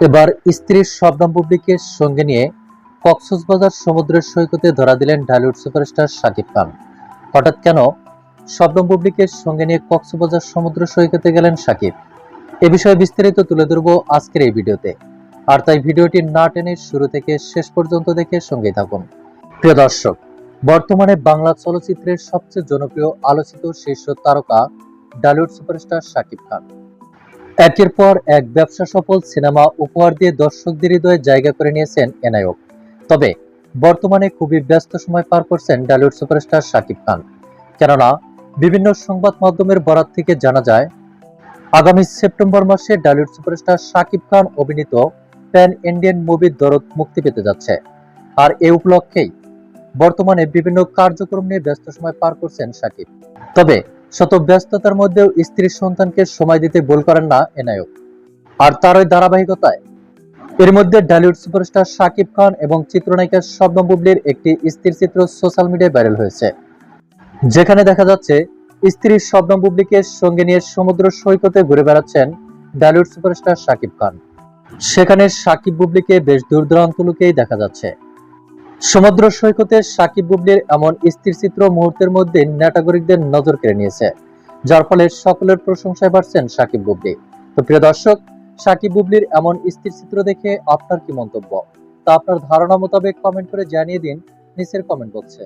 এবার স্ত্রীর শবনম বুবলিকে সঙ্গে নিয়ে কক্সবাজার সমুদ্রের সৈকতে ধরা দিলেন ঢালিউড সুপারস্টার শাকিব খান। হঠাৎ কেন শবনম বুবলিকে সঙ্গে নিয়ে কক্সবাজার সমুদ্র সৈকতে গেলেন শাকিব? এ বিষয়ে বিস্তারিত তুলে ধরব আজকের এই ভিডিওতে। আর তাই ভিডিওটি না টেনে শুরু থেকে শেষ পর্যন্ত দেখে সঙ্গে থাকুন। প্রিয় দর্শক, বর্তমানে বাংলা চলচ্চিত্রের সবচেয়ে জনপ্রিয় আলোচিত শীর্ষ তারকা ডালিউড সুপারস্টার শাকিব খান। একের পর এক ব্যবসা সফল সিনেমা উপহার দিয়ে দর্শকদের হৃদয়ে জায়গা করে নিয়েছেন এনায়ক তবে বর্তমানে খুবই ব্যস্ত সময় পার করছেন ডালিউড সুপারস্টার শাকিব খান। কেননা বিভিন্ন সংবাদ মাধ্যমের বরাত থেকে জানা যায়, আগামী সেপ্টেম্বর মাসে ডালিউড সুপারস্টার শাকিব খান অভিনীত প্যান ইন্ডিয়ান মুভির দরদ মুক্তি পেতে যাচ্ছে। আর এ উপলক্ষেই বর্তমানে বিভিন্ন কার্যক্রম নিয়ে ব্যস্ত সময় পার করছেন শাকিব। তবে শত ব্যস্ততার মধ্যেও স্ত্রীর সন্তানকে সময় দিতে ভুল করেন না এনায়ক আর তার ওই ধারাবাহিকতায়। এর মধ্যে ডালিউড সুপারস্টার শাকিব খান এবং চিত্রনায়িকা শবনম বুবলির একটি স্ত্রীর চিত্র সোশ্যাল মিডিয়ায় ভাইরাল হয়েছে। যেখানে দেখা যাচ্ছে, স্ত্রী শবনম বুবলিকে সঙ্গে নিয়ে সমুদ্র সৈকতে ঘুরে বেড়াচ্ছেন ডালিউড সুপারস্টার শাকিব খান। সেখানে শাকিব বুবলিকে বেশ দূর দূরান্ত লুকেই দেখা যাচ্ছে। সমুদ্র সৈকতে সাকিব বুবলির এমন স্থির চিত্র মুহূর্তের মধ্যে নাটাগরিকদের নজর কেড়ে নিয়েছে, যার ফলে সকলের প্রশংসায় বাড়ছেন সাকিব বুবলি। তো প্রিয় দর্শক, সাকিব বুবলির এমন স্থির চিত্র দেখে আপনার কি মন্তব্য? তা আপনার ধারণা মোতাবেক কমেন্ট করে জানিয়ে দিন, নিচের কমেন্ট বক্সে।